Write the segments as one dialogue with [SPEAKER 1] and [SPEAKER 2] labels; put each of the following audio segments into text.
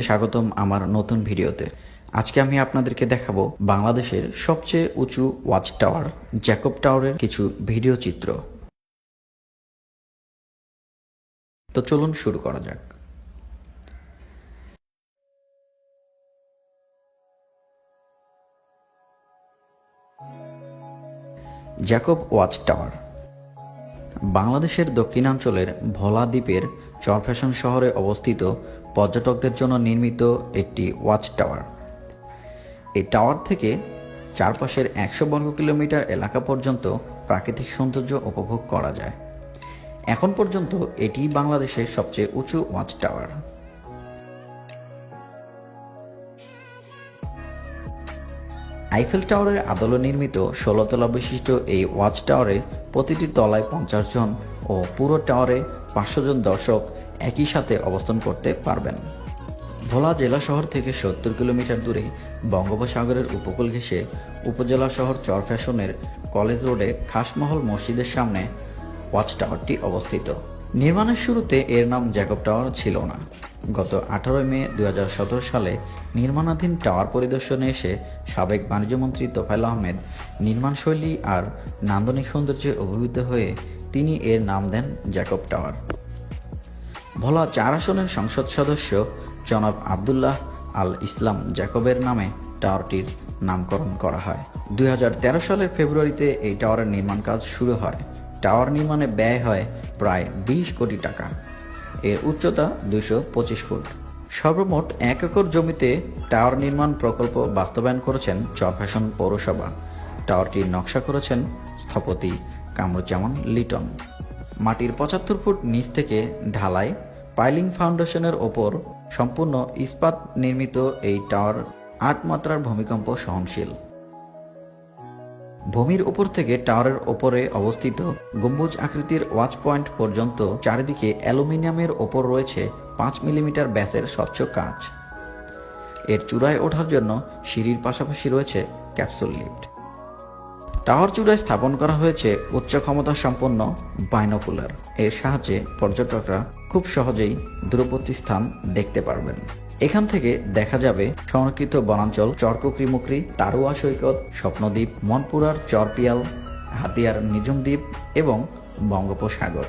[SPEAKER 1] স্বাগতম আমার নতুন ভিডিওতে। আজকে আমি আপনাদেরকে দেখাবো বাংলাদেশের সবচেয়ে উঁচু ওয়াচ টাওয়ার, জ্যাকব টাওয়ারের কিছু ভিডিও চিত্র। তো চলুন শুরু করা যাক। Jacob watch tower. বাংলাদেশের দক্ষিণাঞ্চলের ভোলা দ্বীপের চরফ্যাশন শহরে অবস্থিত পর্যটকদের জন্য নির্মিত একটি ওয়াচ টাওয়ার এই টাওয়ার থেকে চারপাশের একশো বর্গ কিলোমিটার এলাকা পর্যন্ত প্রাকৃতিক সৌন্দর্য উপভোগ করা যায়। এখন পর্যন্ত এটি বাংলাদেশের সবচেয়ে উঁচু ওয়াচ টাওয়ার আইফেল টাওয়ারের আদলে নির্মিত ষোলো তলা বিশিষ্ট এই ওয়াচ টাওয়ারে প্রতিটি তলায় পঞ্চাশ জন ও পুরো টাওয়ারে পাঁচশো জন দর্শক একই সাথে অবস্থান করতে পারবেন। ভোলা জেলা শহর থেকে সত্তর কিলোমিটার দূরে বঙ্গোপসাগরের উপকূল ঘেঁষে উপজেলা শহর চরফ্যাশনের কলেজ রোডে খাসমহল মসজিদের সামনে ওয়াচ টাওয়ারটি অবস্থিত। নির্মাণের শুরুতে এর নাম জ্যাকব টাওয়ার ছিল না। গত আঠারোই মে দুই হাজার সতেরো সালে নির্মাণাধীন টাওয়ার পরিদর্শনে এসে সাবেক বাণিজ্যমন্ত্রী তোফায়েল আহমেদ নির্মাণশৈলী আর নান্দনিক সৌন্দর্যে অভিভূত হয়ে তিনি এর নাম দেন জ্যাকব টাওয়ার। ভোলা চার আসনের সংসদ সদস্য জনাব আবদুল্লাহ আল ইসলাম জ্যাকবের নামে টাওয়ারটির নামকরণ করা হয়। দুই হাজার তেরো সালের ফেব্রুয়ারিতে এই টাওয়ারের নির্মাণ কাজ শুরু হয়। টাওয়ার নির্মাণে ব্যয় হয় প্রায় বিশ কোটি টাকা। এর উচ্চতা পঁচিশ ফুট। সর্বমোট এক একর জমিতে টাওয়ার নির্মাণ প্রকল্প বাস্তবায়ন করেছেন চরফ্যাশন পৌরসভা। টাওয়ারটির নকশা করেছেন স্থপতি কামরুজ্জামান, লিটন। মাটির পঁচাত্তর ফুট নিচ থেকে ঢালাই পাইলিং ফাউন্ডেশনের ওপর সম্পূর্ণ ইস্পাত নির্মিত এই টাওয়ার আট মাত্রার ভূমিকম্প সহনশীল। ভূমির উপর থেকে টাওয়ারের ওপরে অবস্থিত গম্বুজ আকৃতির ওয়াচ পয়েন্ট পর্যন্ত চারিদিকে অ্যালুমিনিয়ামের ওপর রয়েছে পাঁচ মিলিমিটার ব্যাসের স্বচ্ছ কাঁচ। এর চূড়ায় ওঠার জন্য সিঁড়ির পাশাপাশি রয়েছে ক্যাপসুল লিফট। টাওয়ার চূড়ায় স্থাপন করা হয়েছে উচ্চ ক্ষমতা সম্পন্ন বাইনোকুলার। এর সাহায্যে পর্যটকরা খুব সহজেই দূরবর্তী স্থান দেখতে পারবেন। এখান থেকে দেখা যাবে সংরক্ষিত বনাঞ্চল, চরকুকরিমুকরি, তারুয়া সৈকত, স্বপ্নদ্বীপ, মনপুরার চরপিয়াল, হাতিয়ার নিজুম দ্বীপ এবং বঙ্গোপসাগর।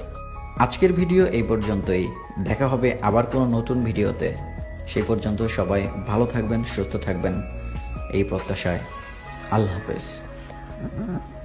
[SPEAKER 1] আজকের ভিডিও এই পর্যন্তই। দেখা হবে আবার কোনো নতুন ভিডিওতে। সে পর্যন্ত সবাই ভালো থাকবেন, সুস্থ থাকবেন। এই প্রত্যাশায় আল্লাহ হাফেজ। Mm-hmm.